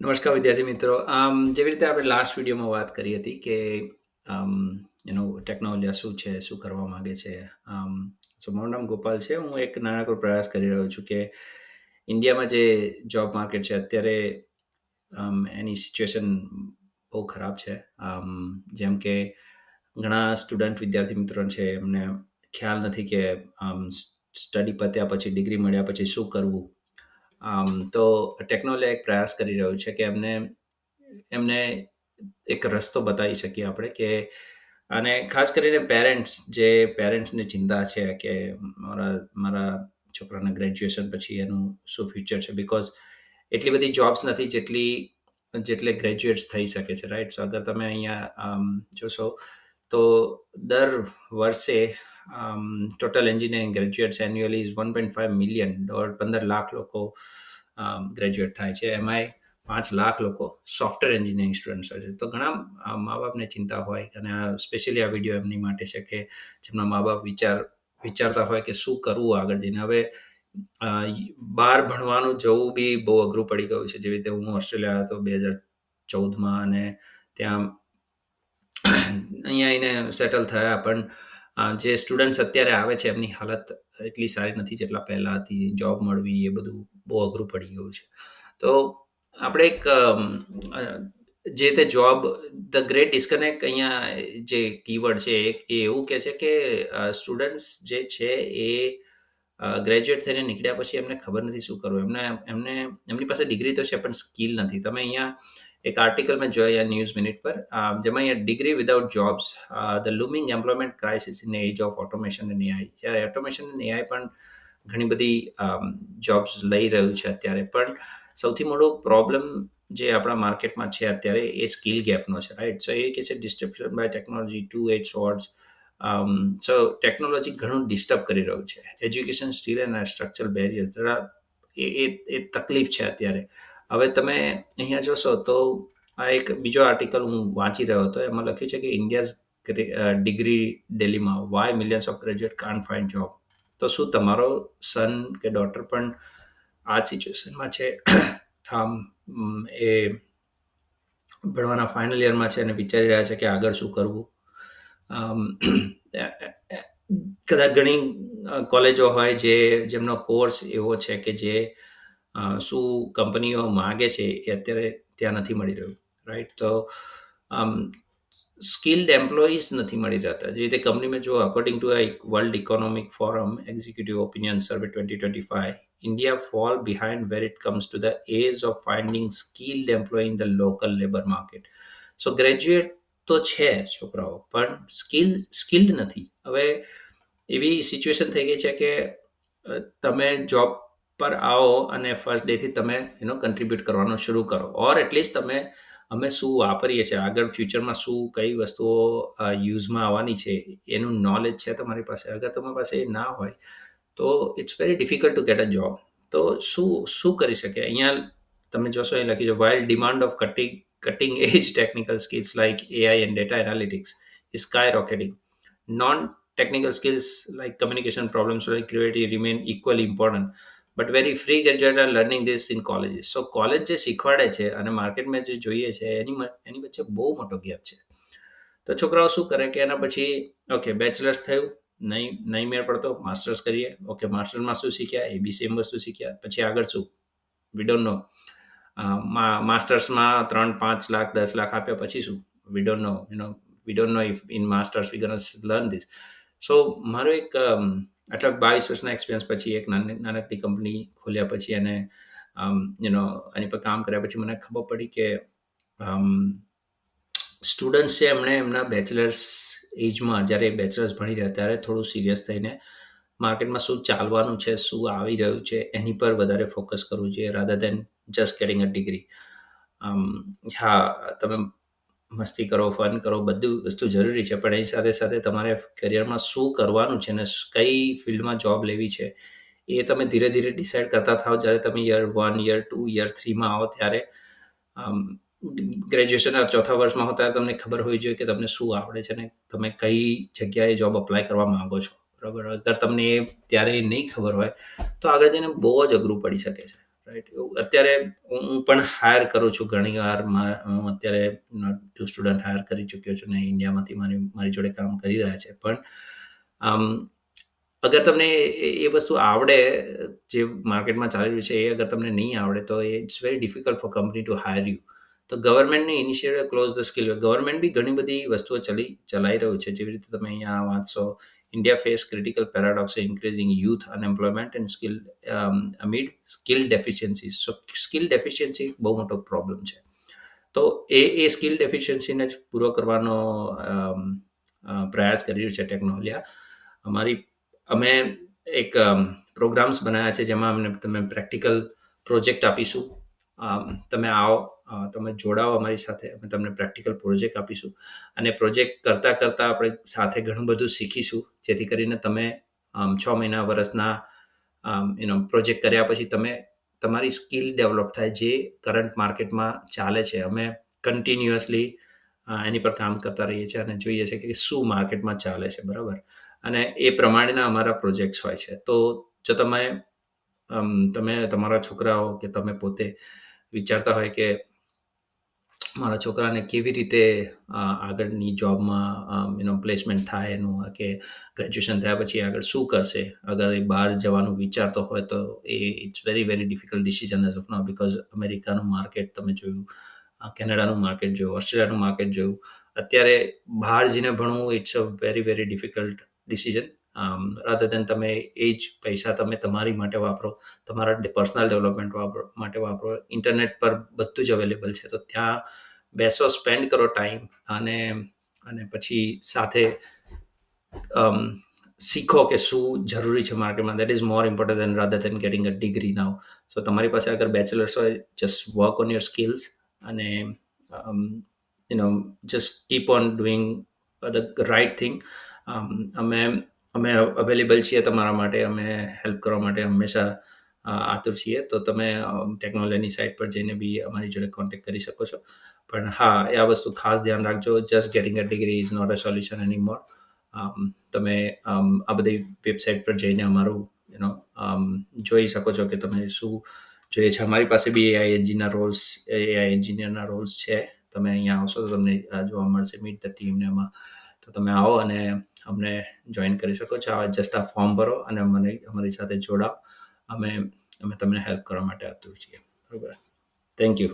નમસ્કાર વિદ્યાર્થી મિત્રો. આમ, જેવી રીતે આપણે લાસ્ટ વિડીયોમાં વાત કરી હતી કે, આમ એનું ટેકનોલોજી શું છે? શું કરવા માગે છે? આમ સો મારું નામ ગોપાલ છે. હું એક નાનકડો પ્રયાસ કરી રહ્યો છું કે ઇન્ડિયામાં જે જોબ માર્કેટ છે, અત્યારે, આમ, એની સિચ્યુએશન બહુ ખરાબ છે. આમ, જેમ કે ઘણા સ્ટુડન્ટ વિદ્યાર્થી મિત્રો છે, એમને ખ્યાલ નથી કે, આમ સ્ટડી પત્યા પછી ડિગ્રી મળ્યા પછી શું કરવું? આમ તો ટેકનોલોજી એક પ્રયાસ કરી રહ્યું છે કે એમને એમને એક રસ્તો બતાવી શકીએ આપણે કે, અને ખાસ કરીને પેરેન્ટ્સ જે પેરેન્ટ્સની ચિંતા છે કે મારા મારા છોકરાના ગ્રેજ્યુએશન પછી એનું શું ફ્યુચર છે? બિકોઝ એટલી બધી જોબ્સ નથી જેટલી, જેટલે ગ્રેજ્યુએટ્સ થઈ શકે છે રાઈટ સો અગર તમે અહીંયા જોશો, તો દર વર્ષે total engineering graduates annually is one point five million દોઢ પંદર લાખ લોકો ગ્રેજ્યુએટ થાય છે. એમાંય પાંચ લાખ લોકો સોફ્ટવેર એન્જિનિયરિંગ સ્ટુડન્ટ્સ હોય છે. તો ઘણા મા બાપને ચિંતા હોય અને આ સ્પેશિયલી આ વીડિયો એમની માટે છે કે જેમના મા બાપ વિચાર, વિચારતા હોય કે શું કરવું આગળ જઈને. હવે બહાર ભણવાનું જવું બી બહુ અઘરું પડી ગયું છે. જેવી રીતે હું ઓસ્ટ્રેલિયા હતો બે હજાર ચૌદમાં અને ત્યાં, અહીંયા આવીને સેટલ થયા. પણ જે સ્ટુડન્ટ્સ અત્યારે આવે છે, એમની હાલત એટલી સારી નથી જેટલા પહેલાં હતી. જોબ મળવી એ બધું બહુ અઘરું પડી ગયું છે. તો આપણે એક જે તે જોબ ધ ગ્રેટ ડિસ્કનેક્ટ અહીંયા જે કીવર્ડ છે, એ એવું કહે છે કે સ્ટુડન્ટ્સ જે છે એ ગ્રેજ્યુએટ થઈને નીકળ્યા પછી એમને ખબર નથી શું કરવું. એમને એમને, એમની પાસે ડિગ્રી તો છે, પણ સ્કિલ નથી. તમે અહીંયા એક આર્ટિકલ મેં જોયા ન્યૂઝ મિનિટ પર જેમાં અહીંયા degree without jobs the looming employment crisis in age of automation and AI જ્યારે ઓટોમેશન એન્ડ એઆઈ પણ ઘણી બધી જોબ્સ લઈ રહ્યું છે અત્યારે. પણ સૌથી મોટો પ્રોબ્લેમ જે આપણા માર્કેટમાં છે અત્યારે એ સ્કિલ ગેપનો છે રાઈટ સો એ કે છે disruption by technology to at shorts so technology ઘણું ડિસ્ટર્બ કરી રહ્યું છે. Education still and structural barriers જરા એ એ તકલીફ છે અત્યારે. હવે તમે અહીંયા જોશો તો આ એક બીજો આર્ટિકલ હું વાંચી રહ્યો હતો. એમાં લખ્યું છે કે India's degree ડેલીમાં why millions of graduate can't find job તો શું તમારો સન કે ડોટર પણ આ સિચ્યુએશનમાં છે? આમ એ ભણવાના ફાઇનલ યરમાં છે અને વિચારી રહ્યા છે કે આગળ શું કરવું? કદાચ ઘણી કોલેજો હોય જે, જેમનો કોર્સ એવો છે કે જે શું કંપનીઓ માગે છે એ અત્યારે ત્યાં નથી મળી રહ્યું રાઈટ તો, આમ સ્કિલ્ડ એમ્પ્લોઈઝ નથી મળી રહેતા. જે રીતે કંપનીમાં જો according to World Economic Forum executive opinion survey twenty twenty five India fall behind where it comes to the age of finding skilled employ in the local labour market so graduate તો છે છોકરાઓ, પણ skill skilled નથી. હવે એવી situation થઈ ગઈ છે કે તમે જોબ પર આવો અને ફર્સ્ટ ડેથી તમે એનો કન્ટ્રીબ્યુટ કરવાનું શરૂ કરો. ઓર એટલીસ્ટ તમે, અમે શું વાપરીએ છીએ? આગળ ફ્યુચરમાં શું કઈ વસ્તુઓ યુઝમાં આવવાની છે? એનું નોલેજ છે તમારી પાસે? અગર તમારી પાસે એ ના હોય, તો it's very difficult to get a job તો શું શું કરી શકે? અહીંયા તમે જોશો, એ લખી છે while demand of cutting cutting edge technical skills like AI and data analytics is skyrocketing non technical skills like communication problems like creativity remain equally important. But very free graduate are learning this in colleges so college જે શીખવાડે છે અને માર્કેટમાં જે જોઈએ છે, એની એની વચ્ચે બહુ મોટો ગેપ છે. તો છોકરાઓ શું કરે કે એના પછી ઓકે બેચલર્સ થયું, નહીં નહીં મેળ પડતો માસ્ટર્સ કરીએ. ઓકે માસ્ટરમાં શું શીખ્યા? એબીસીએમમાં શું શીખ્યા? પછી આગળ શું? વી ડોન્ટ નો માસ્ટર્સમાં ત્રણ, પાંચ લાખ, દસ લાખ આપ્યા, પછી શું? We don't know you know we don't know if in masters we gonna learn this so મારો એક આટલા બાવીસ વર્ષના એક્સપિરિયન્સ પછી એક નાની, નાનકડી કંપની ખોલ્યા પછી અને યુનો એની પર કામ કર્યા પછી મને ખબર પડી કે સ્ટુડન્ટ્સ છે એમણે એમના બેચલર્સ એજમાં જ્યારે બેચલર્સ ભણી રહ્યા ત્યારે થોડું સિરિયસ થઈને માર્કેટમાં શું ચાલવાનું છે, શું આવી રહ્યું છે, એની પર વધારે ફોકસ કરવું જોઈએ rather than just getting a degree હા, તમે મસ્તી કરો, ફન કરો, બધું વસ્તુ જરૂરી છે. પણ એની સાથે સાથે તમારે કરિયરમાં શું કરવાનું છે ને કઈ ફિલ્ડમાં જોબ લેવી છે એ તમે ધીરે ધીરે ડિસાઇડ કરતા થાઓ. જ્યારે તમે year one year two year થ્રીમાં આવો ત્યારે ગ્રેજ્યુએશનના ચોથા વર્ષમાં હો ત્યારે તમને ખબર હોવી જોઈએ કે તમને શું આવડે છે ને તમે કઈ જગ્યાએ જોબ અપ્લાય કરવા માંગો છો. બરાબર? અગર તમને એ ત્યારે નહીં ખબર હોય તો આગળ જઈને બહુ જ અઘરું પડી શકે છે. રાઈટ અત્યારે હું પણ હાયર કરું છું. ઘણી વાર હું અત્યારે ટુ સ્ટુડન્ટ હાયર કરી ચૂક્યો છું ને ઇન્ડિયામાંથી મારી મારી જોડે કામ કરી રહ્યા છે. પણ, આમ, અગર તમને એ વસ્તુ આવડે, જે માર્કેટમાં ચાલી રહ્યું છે, એ અગર તમને નહીં આવડે, તો it's very difficult for company to hire you તો ગવર્મેન્ટની initiative close the skill government be ઘણી બધી વસ્તુઓ ચલી ચલાવી રહ્યું છે. જેવી રીતે તમે અહીંયા વાંચશો India face critical paradox increasing youth unemployment and skill amid skill deficiency so skill deficiency બહુ મોટો પ્રોબ્લેમ છે. તો એ એ સ્કિલ ડેફિશિયન્સીને જ પૂરો કરવાનો પ્રયાસ કરી રહ્યું છે ટેકનોલિયા અમારી, અમે એક પ્રોગ્રામ્સ બનાવ્યા છે જેમાં અમને તમે પ્રેક્ટિકલ પ્રોજેક્ટ આપીશું. તમે આવો. તમે જોડાઓ અમારી સાથે. અમે તમને પ્રેક્ટિકલ પ્રોજેક્ટ આપીશું. અને પ્રોજેક્ટ કરતાં કરતાં આપણે સાથે ઘણું બધું શીખીશું. જેથી કરીને તમે, આમ, છ મહિના વર્ષના યુનો પ્રોજેક્ટ કર્યા પછી તમે, તમારી સ્કિલ ડેવલપ થાય જે કરંટ માર્કેટમાં ચાલે છે. અમે કન્ટિન્યુઅસલી એની પર કામ કરતા રહીએ છીએ અને જોઈએ છીએ કે શું માર્કેટમાં ચાલે છે. બરાબર? અને એ પ્રમાણેના અમારા પ્રોજેક્ટ્સ હોય છે. તો જો તમે તમે, તમારા છોકરાઓ કે તમે પોતે વિચારતા હોય કે મારા છોકરાને કેવી રીતે આગળની જોબમાં યુનો પ્લેસમેન્ટ થાય, એનું, કે ગ્રેજ્યુએશન થયા પછી આગળ શું કરશે? અગર એ બહાર જવાનું વિચારતો હોય તો એ it's very very difficult decision as of now because અમેરિકાનું market તમે જોયું કેનેડાનું માર્કેટ જોયું, ઓસ્ટ્રેલિયાનું માર્કેટ જોયું. અત્યારે બહાર જઈને ભણવું it's a very very difficult decision rather than તમે એ જ પૈસા તમે તમારી માટે વાપરો, તમારા પર્સનલ ડેવલપમેન્ટ વાપરો, માટે વાપરો ઇન્ટરનેટ પર બધું જ અવેલેબલ છે. તો ત્યાં બેસો સ્પેન્ડ કરો ટાઈમ અને અને પછી સાથે શીખો કે શું જરૂરી છે માર્કેટમાં that is more important than rather than getting a degree now so તમારી પાસે અગર બેચલર્સ હોય just work on your skills અને you know just keep on doing the right thing અમે અમે અવેલેબલ છીએ તમારા માટે, અમે હેલ્પ કરવા માટે હંમેશા આતુર છીએ. તો તમે ટેકનોલોજીની સાઇટ પર જઈને બી અમારી જોડે કોન્ટેક્ટ કરી શકો છો. પણ હા, એ આ વસ્તુ ખાસ ધ્યાન રાખજો. Just getting a degree is not a solution anymore તમે આ બધી વેબસાઇટ પર જઈને અમારું યુનો જોઈ શકો છો કે તમે શું જોઈએ છે. અમારી પાસે બી એઆઈ એન્જિનિયર રોલ્સ એઆઈ એન્જિનિયરના રોલ્સ છે. તમે અહીંયા આવશો તો તમને જોવા મળશે. મીટ ધ ટીમને એમાં તો તમે આવો અને અમને જોઈન કરી શકો છો. આ જસ્ટ આ ફોર્મ ભરો અને મને, અમારી સાથે જોડાઓ. અમે અમે તમને હેલ્પ કરવા માટે આતુર છીએ. બરાબર? Thank you